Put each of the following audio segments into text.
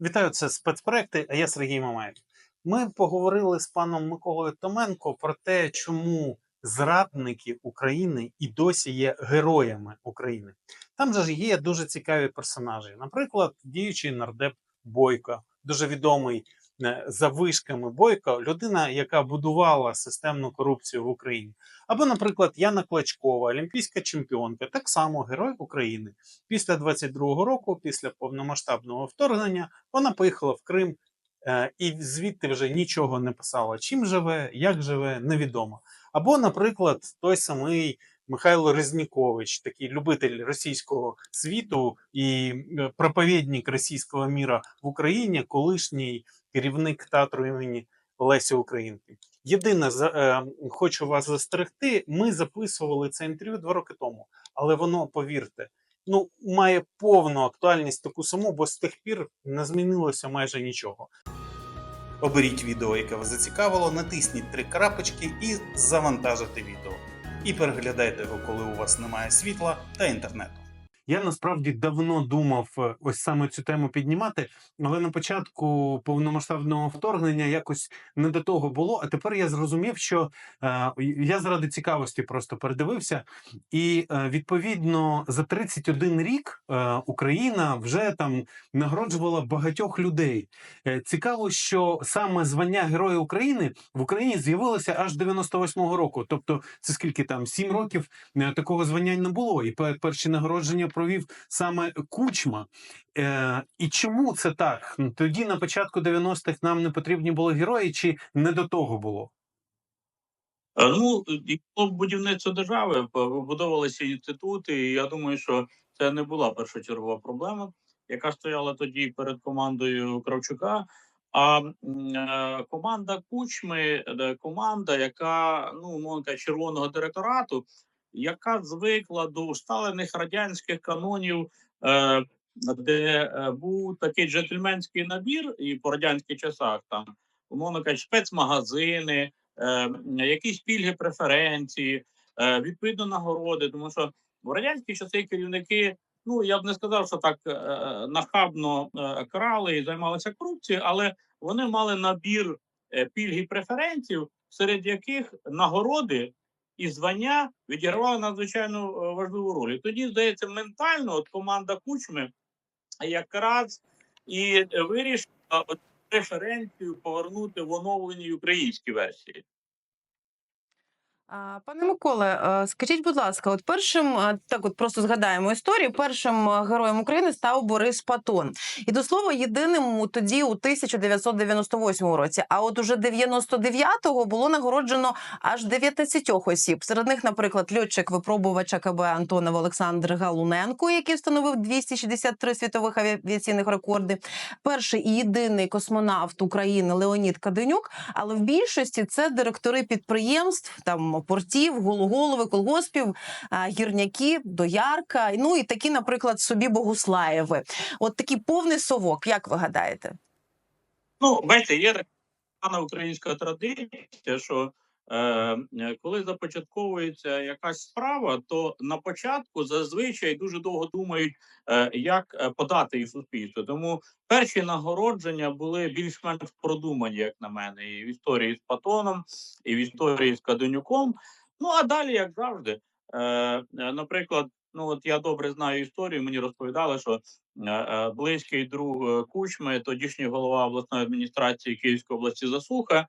Вітаю, це спецпроекти, а я Сергій Мамаєв. Ми поговорили з паном Миколою Томенко про те, чому зрадники України і досі є героями України. Там же ж є дуже цікаві персонажі. Наприклад, діючий нардеп Бойко, дуже відомий за вишками Бойко, людина, яка будувала системну корупцію в Україні. Або, наприклад, Яна Клачкова, олімпійська чемпіонка, так само герой України. Після 22-го року, після повномасштабного вторгнення, вона поїхала в Крим е, і звідти вже нічого не писала. Чим живе, як живе, невідомо. Або, наприклад, той самий Михайло Резнікович, такий любитель російського світу і е, проповідник російського міра в Україні, колишній керівник театру імені Лесі Українки. Єдине, е, хочу вас застерегти. Ми записували це інтерв'ю два роки тому, але воно, повірте, ну має повну актуальність таку саму, бо з тих пір не змінилося майже нічого. Оберіть відео, яке вас зацікавило, натисніть три крапочки і завантажите відео. І переглядайте його, коли у вас немає світла та інтернету. Я насправді давно думав е, ось саме цю тему піднімати, але на початку повномасштабного вторгнення якось не до того було. А тепер я зрозумів, що е, я заради цікавості просто передивився, і е, відповідно за 31 рік е, Україна вже там нагороджувала багатьох людей. Е, Цікаво, що саме звання Героя України в Україні з'явилося аж 98-го року. Тобто, це скільки там сім років е, такого звання не було. І пе- перші нагородження провів саме Кучма. Е, і чому це так? Тоді на початку 90-х нам не потрібні були герої, чи не до того було? Е, Ну, будівництво держави, вибудовувалися інститути, і я думаю, що це не була першочергова проблема, яка стояла тоді перед командою Кравчука. А е, команда Кучми, е, команда, яка ну кажучи, червоного директорату, яка звикла до усталених радянських канонів, е, де е, був такий джентльменський набір, і по радянських часах там, умовно кажучи, спецмагазини е, якісь пільги, преференції, відповідно нагороди. Тому що в радянські часи керівники, ну я б не сказав, що так нахабно крали і займалися корупцією, але вони мали набір е, пільг і преференцій, серед яких нагороди і звання відігравали надзвичайно е, важливу роль. І тоді, здається, ментально от команда Кучми якраз і вирішила от преференцію повернути в оновленій українській версії. Пане Миколе, е, скажіть, будь ласка, от першим е, так, от просто згадаємо історію. Першим е, героєм України став Борис Патон, і до слова, єдиним тоді у 1998 році. А от уже 99-го було нагороджено аж 19 осіб. Серед них, наприклад, льотчик випробувача КБ Антонов Олександр Галуненко, який встановив 263 світових авіаційних рекорди. Перший і єдиний космонавт України Леонід Каденюк. Але в більшості це директори підприємств, там портів, гологолови, колгоспів, гірняки, доярка. Ну і такі, наприклад, собі Богуслаєви. От такий повний совок. Як ви гадаєте? Ну, бачите, є така українська традиція, що коли започатковується якась справа, то на початку зазвичай дуже довго думають, е, як е, подати її суспільству. Тому перші нагородження були більш-менш продумані, як на мене, і в історії з Патоном, і в історії з Каденюком. Ну а далі, як завжди, е, е, наприклад, ну от я добре знаю історію. Мені розповідали, що е, е, близький друг е, Кучми, тодішній голова обласної адміністрації Київської області Засуха, е, е,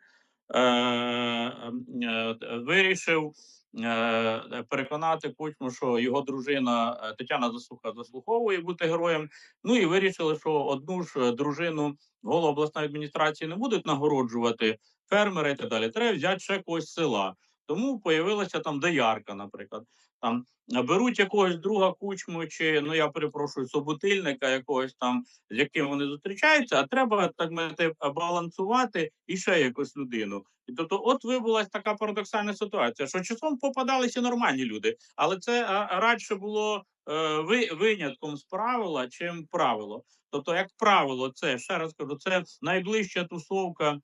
вирішив е, переконати Кучму, що його дружина е, Тетяна Засуха заслуговує бути героєм. Ну і вирішили, що одну ж е, дружину голову обласної адміністрації не будуть нагороджувати фермери і так далі. Треба взяти ще когось села. Тому появилася там доярка, наприклад. Там беруть якогось друга кучму, чи ну я перепрошую, собутильника якогось там, з яким вони зустрічаються, а треба так мовити, балансувати і ще якусь людину. І тобто, от вибулась така парадоксальна ситуація, що часом попадалися нормальні люди, але це радше було е, винятком з правила, чим правило. Тобто, як правило, це ще раз кажу, це найближча тусовка е,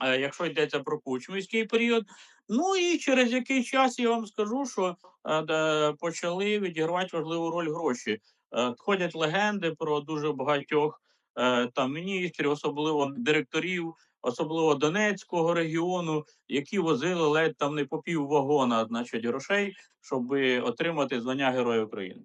якщо йдеться про кучмівський період. Ну і через який час я вам скажу, що е, почали відігравати важливу роль гроші. Е, Ходять легенди про дуже багатьох е, там міністрів, особливо директорів, особливо Донецького регіону, які возили ледь там не по пів вагона, значить, грошей, щоб отримати звання Героя України.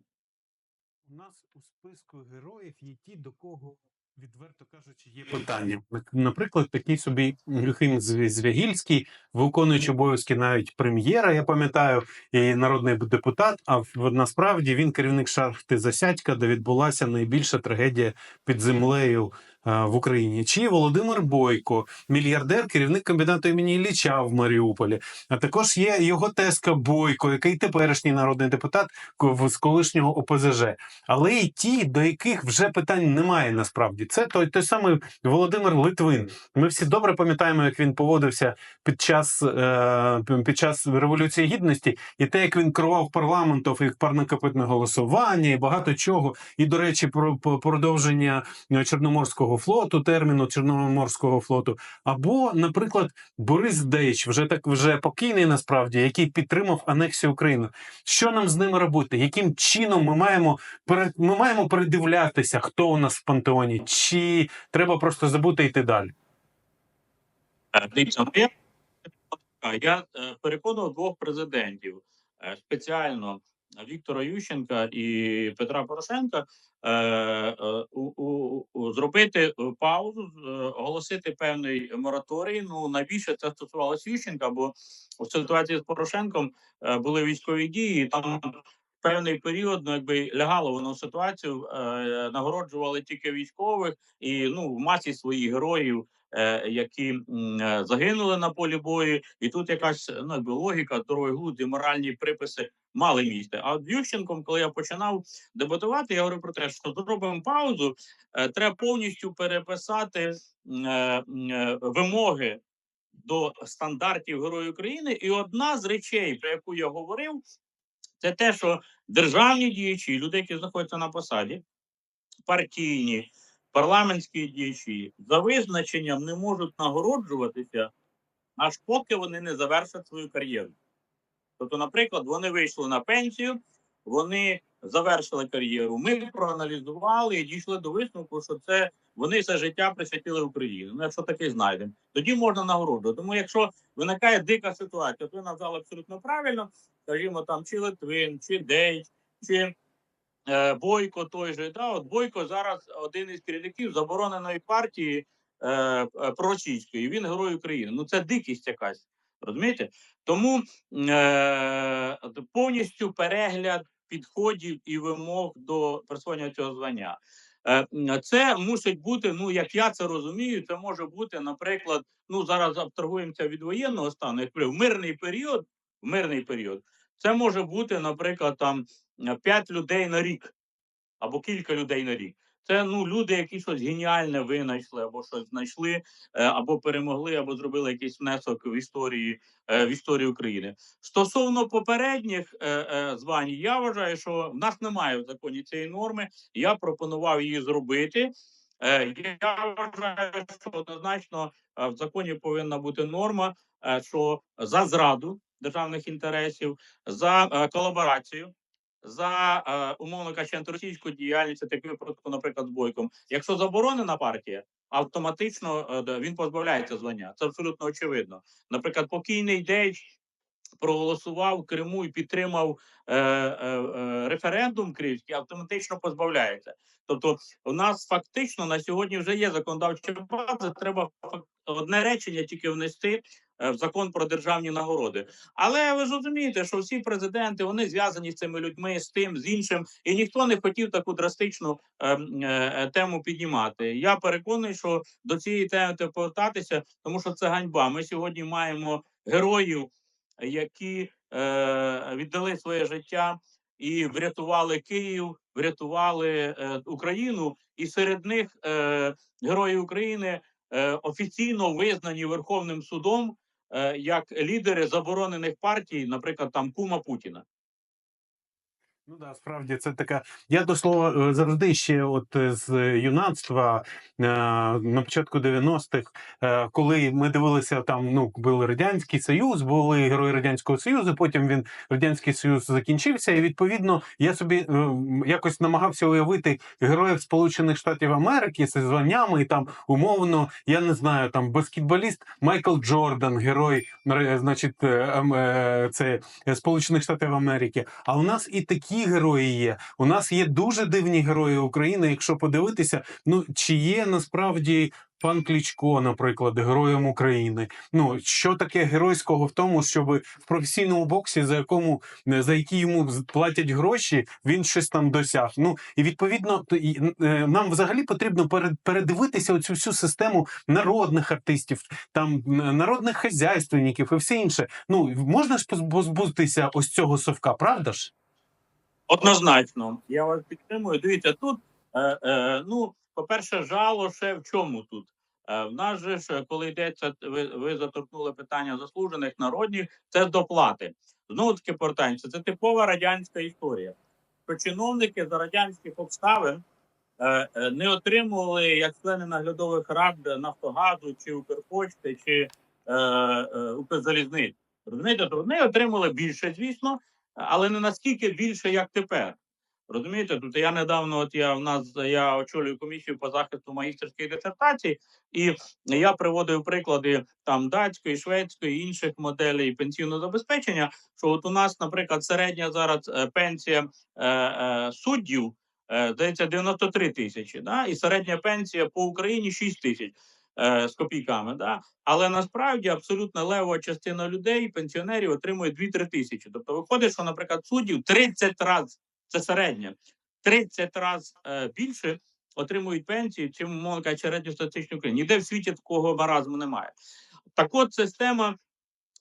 У нас у списку героїв є ті, до кого, відверто кажучи, є питання. Наприклад, такий собі Люхим Зв- Звягільський, виконуючи обов'язки навіть прем'єра, я пам'ятаю, і народний депутат. А насправді він керівник шахти Засядька, де відбулася найбільша трагедія під землею в Україні. Чи Володимир Бойко, мільярдер, керівник комбінату імені Ілліча в Маріуполі. А також є його тезка Бойко, який теперішній народний депутат з колишнього ОПЗЖ але й ті, до яких вже питань немає насправді. Це той, той самий Володимир Литвин. Ми всі добре пам'ятаємо, як він поводився під час, е, під час Революції Гідності, і те, як він керував парламентом, і парнокопитне голосування, і багато чого. І, до речі, про, про продовження е, Чорноморського флоту, терміну Чорноморського флоту. Або, наприклад, Борис Дейч, вже так вже покійний насправді, який підтримав анексію України. Що нам з ними робити? Яким чином ми маємо ми маємо передивлятися, хто у нас в пантеоні, чи треба просто забути йти далі? Е, Дивіться, я е, переконував двох президентів е, спеціально Віктора Ющенка і Петра Порошенка е, е, у, у, зробити е, паузу, е, оголосити певний мораторій. Ну найбільше це стосувалося Ющенка, бо у ситуації з Порошенком е, були військові дії. Там певний період, ну якби лягало воно в ситуацію, е, нагороджували тільки військових і ну в масі своїх героїв е, які загинули на полі бою, і тут якась ну, логіка, здоровий глузд і моральні приписи мали місце. А от з Ющенком, коли я починав дебатувати, я говорив про те, що зробимо паузу, е, треба повністю переписати е, е, вимоги до стандартів Героїв України. І одна з речей, про яку я говорив, це те, що державні діячі, люди, які знаходяться на посаді, партійні, парламентські діячі за визначенням не можуть нагороджуватися, аж поки вони не завершать свою кар'єру. Тобто, наприклад, вони вийшли на пенсію, вони завершили кар'єру. Ми проаналізували і дійшли до висновку, що це вони все життя присвятили Україні. Ну, якщо таке знайдемо, тоді можна нагороджувати. Тому, якщо виникає дика ситуація, то ви назвали абсолютно правильно, скажімо, там чи Литвин, чи Дейч, чи е, Бойко той же. Да, от Бойко зараз один із керівників забороненої партії е, е, проросійської. Він герой України. Ну це дикість якась. Розумієте? Тому е, повністю перегляд підходів і вимог до присвоєння цього звання. Е, Це мусить бути, ну як я це розумію, це може бути, наприклад, ну зараз абстрагуємося від воєнного стану, як в мирний період, в мирний період, це може бути, наприклад, там 5 людей на рік або кілька людей на рік. Це ну люди, які щось геніальне винайшли, або щось знайшли, е, або перемогли, або зробили якийсь внесок в історії е, в історію України. Стосовно попередніх е, звань, я вважаю, що в нас немає в законі цієї норми. Я пропонував її зробити. Я вважаю, що однозначно в законі повинна бути норма, що за зраду державних інтересів, за колаборацію за е, умовно кажучи, антиросійську діяльність, таку випадку, наприклад, з бойком. Якщо заборонена партія, автоматично е, він позбавляється звання. Це абсолютно очевидно. Наприклад, покійний Дейч проголосував в Криму і підтримав е, е, е, референдум кримський, автоматично позбавляється. Тобто, у нас фактично на сьогодні вже є законодавча база. Треба одне речення тільки внести е, в закон про державні нагороди. Але ви ж розумієте, що всі президенти вони зв'язані з цими людьми, з тим, з іншим, і ніхто не хотів таку драстичну е, е, тему піднімати. Я переконаний, що до цієї теми треба повертатися, тому що це ганьба. Ми сьогодні маємо героїв, які е, віддали своє життя і врятували Київ, врятували е, Україну, і серед них е, герої України е, офіційно визнані Верховним судом як лідери заборонених партій, наприклад, там Кума Путіна. Ну да, справді це така. Я до слова е, завжди ще, от е, з юнацтва е, на початку 90-х, е, коли ми дивилися там, ну був радянський союз, були герої радянського союзу. Потім він радянський союз закінчився, і відповідно я собі якось намагався уявити героїв Сполучених Штатів Америки зі званнями, і там умовно, я не знаю, там баскетболіст Майкл Джордан, герой, значить, ем, це Сполучених Штатів Америки. А у нас і такі герої є. У нас є дуже дивні герої України. Якщо подивитися, ну чи є насправді пан Клічко, наприклад, героєм України. Ну що таке геройського в тому, щоб в професійному боксі, за якому е, за які йому платять гроші, він щось там досяг. Ну і відповідно е, нам взагалі потрібно перед- передивитися оцю всю систему народних артистів, там народних хазяйственників і все інше. Ну можна ж поз- позбутися ось цього совка, правда ж? Однозначно, я вас підтримую. Дивіться, тут е, е, ну, по-перше, жало ще в чому тут. Е, в нас же ж, коли йдеться, ви, ви заторкнули питання заслужених народних, це доплати. Знову таки повертаємося, це типова радянська історія. Що чиновники за радянських обставин е, е, не отримували як члени наглядових рад Нафтогазу чи Укрпочти чи е, е, Укрзалізниць. Розумієте, то вони отримали більше, звісно, але не наскільки більше, як тепер. Розумієте, тут я недавно, от я в нас я очолюю комісію по захисту магістерських дисертацій, і я приводив приклади там датської, шведської інших моделей пенсійного забезпечення. Що от у нас, наприклад, середня зараз е, пенсія е, е, суддів е, здається 93 тисячі, да? і середня пенсія по Україні 6 тисяч е, з копійками. Да? Але насправді абсолютно левова частина людей, пенсіонерів, отримує 2-3 тисячі. Тобто виходить, що, наприклад, суддів 30 разів, це середня, 30 разів е, більше отримують пенсії, чим кажучи, середньостатистичну Україні. Ніде в світі такого маразму немає. Так от система.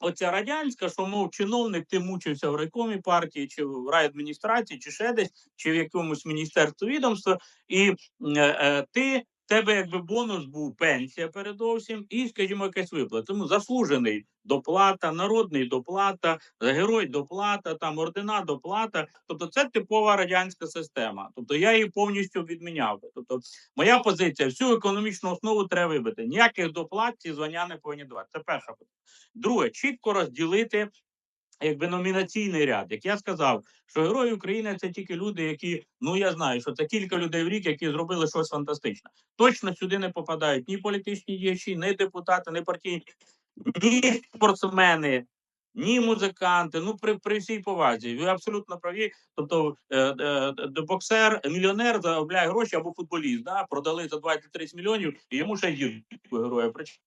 Оця радянська, що мов чиновник, ти мучився в райкомі партії, чи в райадміністрації, чи ще десь, чи в якомусь міністерстві відомства, і е, е, ти тебе якби бонус був пенсія передовсім, і, скажімо, якась виплата. Тому заслужений доплата, народний доплата, герой доплата, там ордена доплата. Тобто, це типова радянська система. Тобто я її повністю відміняв. Тобто, моя позиція: всю економічну основу треба вибити. Ніяких доплат ці звання не повинні давати. Це перша позиція. Друге, чітко розділити. Якби номінаційний ряд, як я сказав, що герої України це тільки люди, які ну я знаю, що це кілька людей в рік, які зробили щось фантастичне. Точно сюди не попадають ні політичні діячі, ні депутати, ні партійні, ні спортсмени, ні музиканти. Ну при, при всій повазі. Ви абсолютно праві. Тобто е, е, боксер, мільйонер заробляє гроші або футболіст. Да? Продали за 20-30 мільйонів, і йому ще й героя. Причому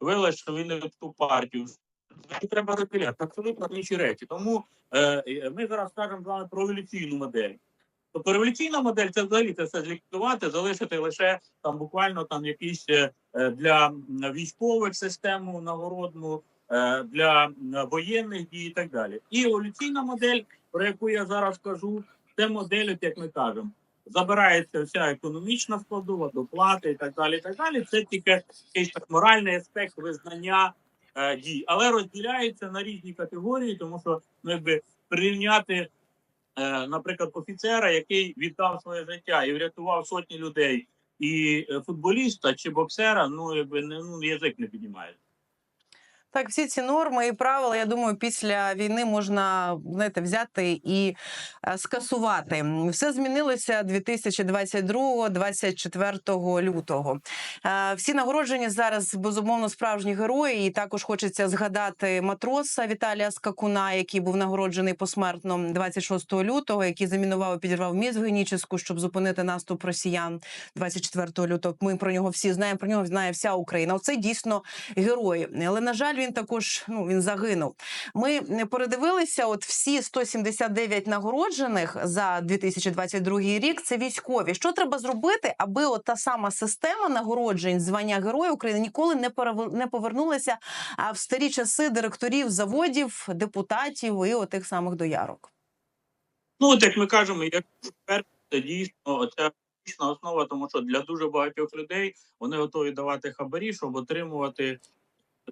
вели, що він не в ту партію. Треба розділяти. Абсолютно інші речі. Тому е, ми зараз скажемо з вами про революційну модель. Тобто революційна модель це взагалі це все зліквідувати, залишити лише там буквально там якісь е, е, для військових систему нагородну, е, для воєнних дій і так далі. І еволюційна модель, про яку я зараз кажу, це модель, як ми кажемо. Забирається вся економічна складова, доплати і так далі. І так далі. Це тільки якийсь так моральний аспект визнання е, дій, але розділяється на різні категорії, тому що ну, якби прирівняти, е, наприклад, офіцера, який віддав своє життя і врятував сотні людей, і е, футболіста чи боксера, ну якби не ну язик не піднімає. Так, всі ці норми і правила, я думаю, після війни можна знаєте, взяти і е, скасувати. Все змінилося 2022-24 лютого. Е, Всі нагороджені зараз безумовно справжні герої. І також хочеться згадати матроса Віталія Скакуна, який був нагороджений посмертно 26 лютого, який замінував і підірвав міст в Геніческу, щоб зупинити наступ росіян 24 лютого. Ми про нього всі знаємо. Про нього знає вся Україна. Оце дійсно герой. Але на жаль, він також ну він загинув. Ми передивилися. От всі 179 нагороджених за 2022 рік. Це військові. Що треба зробити, аби от та сама система нагороджень звання Героя України ніколи не не повернулася в старі часи директорів заводів, депутатів і отих самих доярок. Ну, от як ми кажемо, як це дійсно дійсна основа, тому що для дуже багатьох людей вони готові давати хабарі, щоб отримувати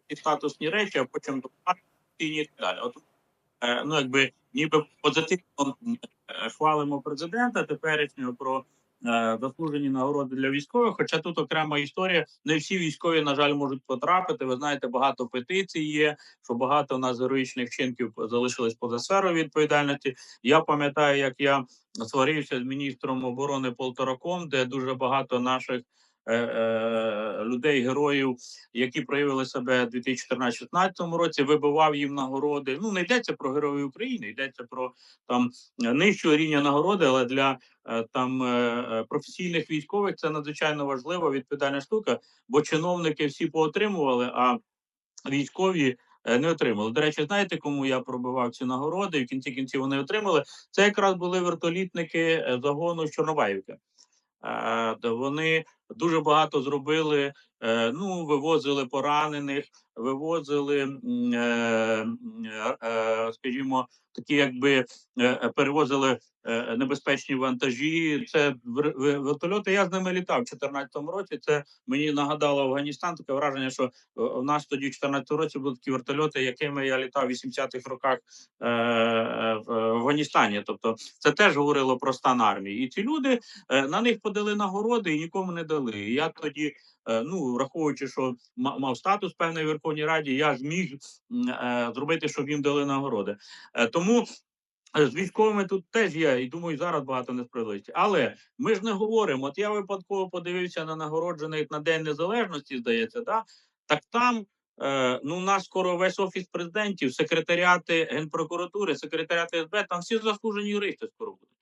ті статусні речі, а потім і так далі. От е, ну якби ніби позитивно е, хвалимо президента теперішнього про е, заслужені нагороди для військових. Хоча тут окрема історія, не всі військові, на жаль, можуть потрапити. Ви знаєте, багато петицій є, що багато у нас героїчних вчинків залишились поза сферою відповідальності. Я пам'ятаю, як я сварився з міністром оборони Полтораком, де дуже багато наших. Е, е, Людей, героїв, які проявили себе у 2014-2016 році, вибивав їм нагороди. Ну не йдеться про героїв України, йдеться про там нижчого рівня нагороди, але для е, там професійних військових це надзвичайно важлива відповідальна штука, бо чиновники всі поотримували, а військові не отримали. До речі, знаєте, кому я пробивав ці нагороди? і В кінці кінців вони отримали. Це якраз були вертолітники загону з Чорнобаївки. Вони дуже багато зробили. Е, Ну, вивозили поранених, вивозили, е, е, скажімо, такі, якби перевозили небезпечні вантажі. Це вер- вер- вертольоти. Я з ними літав у 2014 році. Це мені нагадало Афганістан. Таке враження, що у нас тоді в 2014 році були такі вертольоти, якими я літав у 80-х роках в Афганістані. Тобто, це теж говорило про стан армії. І ці люди на них подали нагороди і нікому не дали. Я тоді, ну враховуючи, що ма- мав статус певний в Верховній Раді, я зміг м, е, зробити, щоб їм дали нагороди. Е, Тому. е, З військовими тут теж є, і думаю, зараз багато несправедливості. Але ми ж не говоримо. От я випадково подивився на нагороджених на День Незалежності, здається, да? так там ну, у нас скоро весь офіс президентів, секретаріати Генпрокуратури, секретаріати СБ, там всі заслужені юристи скоро будуть.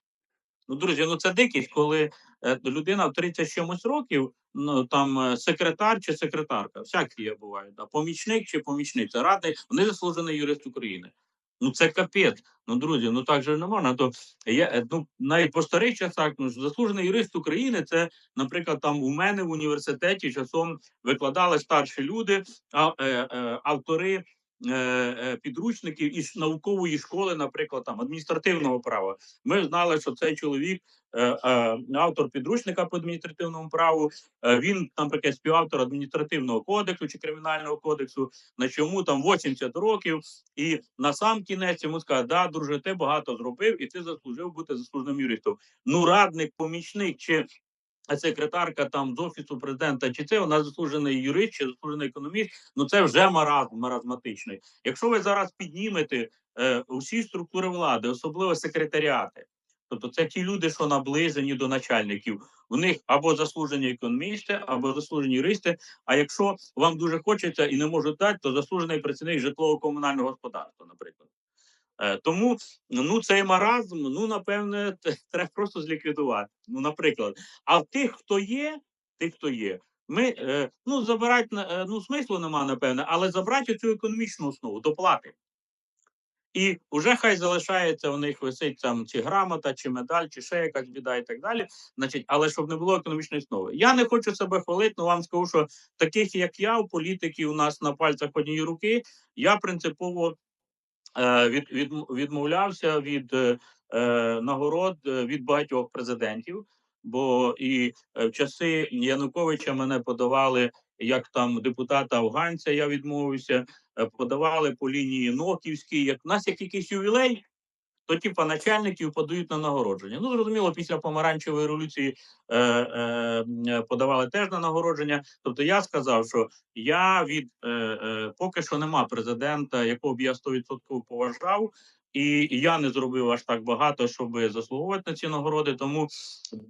Ну, друзі, ну це дикість, коли е, людина в 30 з чимось років, ну там е, секретар чи секретарка, всякі бувають, да, помічник чи помічниця, радник, вони заслужений юрист України. Ну це капець. Ну, друзі, ну так же не можна. То я е, ну навіть по старих часах, ну заслужений юрист України, це, наприклад, там у мене в університеті часом викладали старші люди, а, е, е, автори. Е, е, Підручників із наукової школи, наприклад, там адміністративного права. Ми знали, що цей чоловік, е, автор підручника по адміністративному праву. Він, наприклад, співавтор адміністративного кодексу чи кримінального кодексу, на чому там 80 років, і на сам кінець йому сказали, да, друже, ти багато зробив, і ти заслужив бути заслуженим юристом. Ну, радник, помічник чи секретарка там з офісу президента, чи це вона заслужений юрист, чи заслужений економіст. Ну це вже маразм маразматичний. Якщо ви зараз піднімете е, усі структури влади, особливо секретаріати. Тобто це ті люди, що наближені до начальників. В них або заслужені економісти, або заслужені юристи. А якщо вам дуже хочеться і не можуть дати, то заслужений працівник житлово-комунального господарства, наприклад. Е, тому ну цей маразм, ну напевне, треба просто зліквідувати. Ну, наприклад, а тих, хто є, тих, хто є, ми е, ну забирати е, ну смислу нема, напевне, але забрати цю економічну основу доплати. І вже хай залишається у них висить там чи грамота, чи медаль, чи ще якась біда, і так далі. Значить, але щоб не було економічної основи. Я не хочу себе хвалити, але вам скажу, що таких як я, у політиків у нас на пальцях однієї руки, я принципово від, від, відмовлявся від е, е, нагород е, від багатьох президентів. Бо і е, в часи Януковича мене подавали як там депутата афганця, я відмовився, е, подавали по лінії Ноківській. Як нас як якийсь ювілей, то типа начальників подають на нагородження. Ну зрозуміло, після помаранчевої революції е, е, е, подавали теж на нагородження. Тобто я сказав, що я від е, е, поки що нема президента, якого б я 100% поважав. І я не зробив аж так багато, щоб заслуговувати на ці нагороди. Тому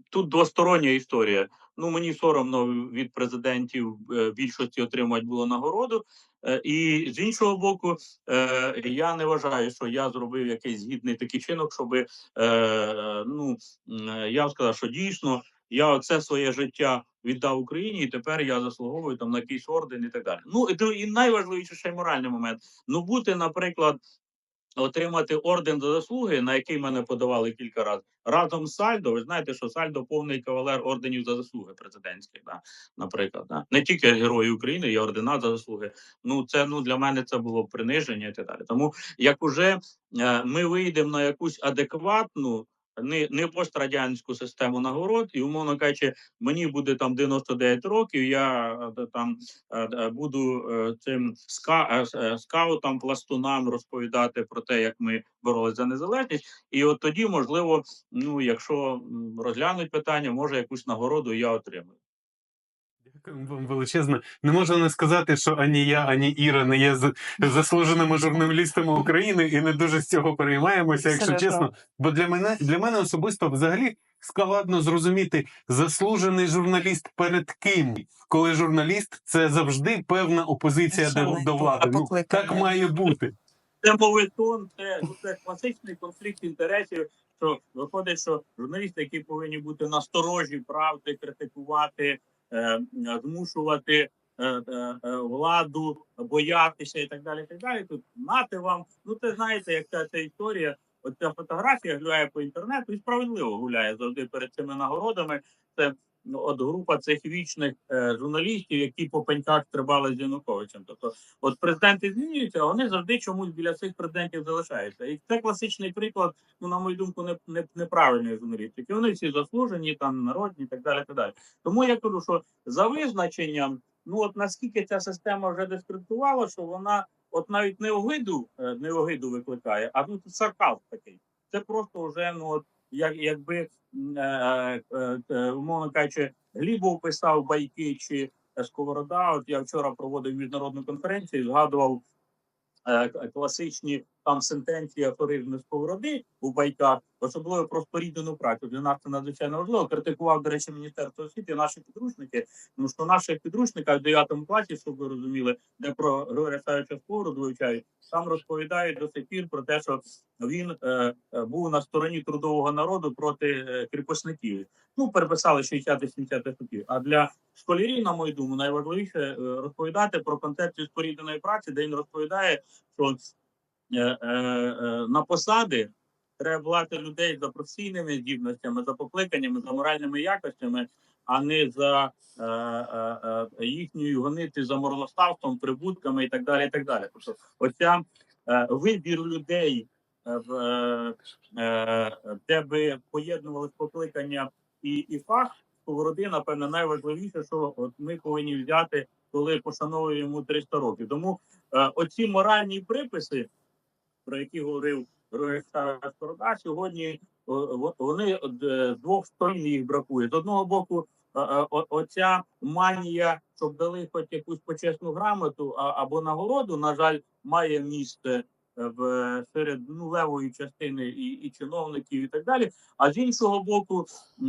тут двостороння історія. Ну мені соромно від президентів е, більшості отримати було нагороду. Е, І з іншого боку, е, я не вважаю, що я зробив якийсь гідний такий чинок, щоб ну я б сказав, що дійсно я оце своє життя віддав Україні, і тепер я заслуговую там на якийсь орден і так далі. Ну і, і найважливіше ще й моральний момент. Ну бути, наприклад. Отримати орден за заслуги, на який мене подавали кілька разів, разом з Сальдо. Ви знаєте, що Сальдо повний кавалер орденів за заслуги президентських, да? наприклад, да? не тільки герої України, є ордена за заслуги. Ну це ну для мене це було приниження і так далі. Тому як уже е, ми вийдемо на якусь адекватну не, не пострадянську систему нагород, і умовно кажучи, мені буде там 99 років. Я е, там е, е, буду цим ска, скаутам, пластунам розповідати про те, як ми боролися за незалежність. І от тоді, можливо, ну якщо розглянуть питання, може якусь нагороду я отримаю. Дякую вам величезно. Не можу не сказати, що ані я, ані Іра не є з- заслуженими журналістами України і не дуже з цього переймаємося, якщо Абсолютно. чесно. Бо для мене для мене особисто взагалі складно зрозуміти заслужений журналіст перед ким, коли журналіст це завжди певна опозиція до, до влади. Ну так має бути. Це моветон, це, ну, це класичний конфлікт інтересів. Що виходить, що журналісти, які повинні бути насторожі, правди, критикувати, змушувати е, е, е, владу, боятися і так далі. Так далі. Тут нати вам. Ну це знаєте, як ця, ця історія. Оця фотографія гуляє по інтернету і справедливо гуляє завжди перед цими нагородами. Це от група цих вічних е, журналістів, які по пеньках стрибали з Януковичем. Тобто От президенти змінюються, вони завжди чомусь біля цих президентів залишаються. І це класичний приклад, ну на мою думку, не, не неправильної журналістики. Вони всі заслужені, там народні, так далі. Так далі. Тому я кажу, що за визначенням, ну от наскільки ця система вже дискредитувала, що вона от навіть не огиду, е, не огиду викликає, а ну сарказм такий. Це просто вже ну от як якби е, е, е, умовно кажучи, Глібов писав байки чи Сковорода. От я вчора проводив міжнародну конференцію, згадував класичні там сентенції афоризми Сковороди у байках, особливо про споріднену працю. Для нас це надзвичайно важливо. Критикував, до речі, Міністерство освіти, наші підручники. Тому що в наших підручниках в 9 класі, щоб ви розуміли, де про Григорія Савича Сковороду вивчають, там розповідають до сих пір про те, що він е, е, був на стороні трудового народу проти е, кріпосників. Ну, переписали 60-70 років. А для школярів, на мою думку, найважливіше е, розповідати про концепцію спорідненої праці, де він розповідає, що на посади треба брати людей за професійними здібностями, за покликаннями, за моральними якостями, а не за е, е, е, їхньою гонити за морноставством, прибутками і так далі. І так далі. Тобто, оця е, вибір людей, е, е, е, де би поєднували покликання і, і фах, сковороди, напевно, найважливіше, що от ми повинні взяти, коли пошановуємо йому 300 років. Тому е, оці моральні приписи, про які говорив Георгій Сковорода, сьогодні вони е, з двох сторін їх бракує. З одного боку, е, е, оця манія, щоб дали хоч якусь почесну грамоту або нагороду, на жаль, має місце е, в серед ну, левої частини і, і чиновників, і так далі. А з іншого боку,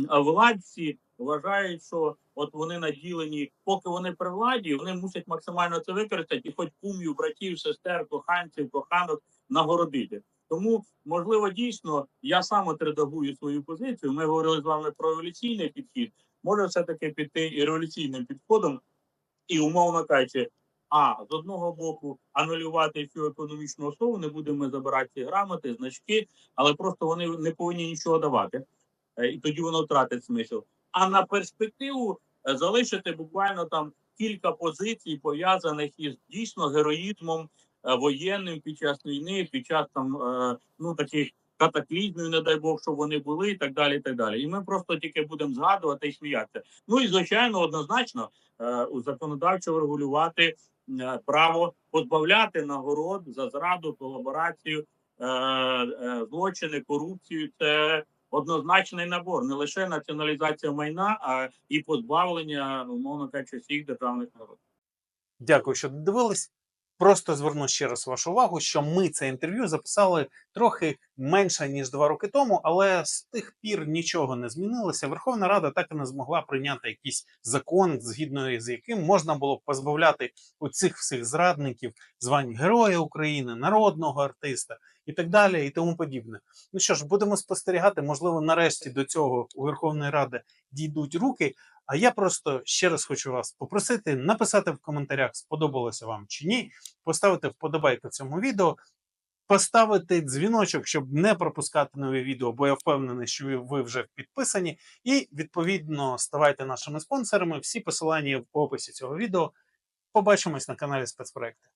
владці вважають, що от вони наділені, поки вони при владі, вони мусять максимально це використати, і хоч кумів, братів, сестер, коханців, коханок нагородити. Тому можливо дійсно я сам от редагую свою позицію. Ми говорили з вами про еволюційний підхід. Може, все таки піти і революційним підходом, і умовно кажучи, а з одного боку анулювати всю економічну основу, не будемо забирати ці грамоти, значки, але просто вони не повинні нічого давати, Е, і тоді воно втратить смисл. А на перспективу е, залишити буквально там кілька позицій, пов'язаних із дійсно героїзмом е, воєнним під час війни, під час там е, ну таких катаклізмів, не дай Бог, щоб вони були, і так далі. І так далі. І ми просто тільки будемо згадувати і сміятися. Ну і звичайно, однозначно у законодавчо регулювати право позбавляти нагород за зраду, колаборацію, злочини, корупцію. Це однозначний набор, не лише націоналізація майна, а і позбавлення, умовно кажучи, всіх державних нагород. Дякую, що додивились. Просто зверну ще раз вашу увагу, що ми це інтерв'ю записали трохи менше ніж два роки тому, але з тих пір нічого не змінилося. Верховна Рада так і не змогла прийняти якийсь закон, згідно з яким можна було позбавляти у цих всіх зрадників звань Героя України, народного артиста і так далі, і тому подібне. Ну що ж, будемо спостерігати. Можливо, нарешті до цього у Верховної Ради дійдуть руки. А я просто ще раз хочу вас попросити написати в коментарях, сподобалося вам чи ні, поставити вподобайку цьому відео, поставити дзвіночок, щоб не пропускати нові відео, бо я впевнений, що ви- вже підписані. І відповідно ставайте нашими спонсорами. Всі посилання в описі цього відео. Побачимось на каналі спецпроекти.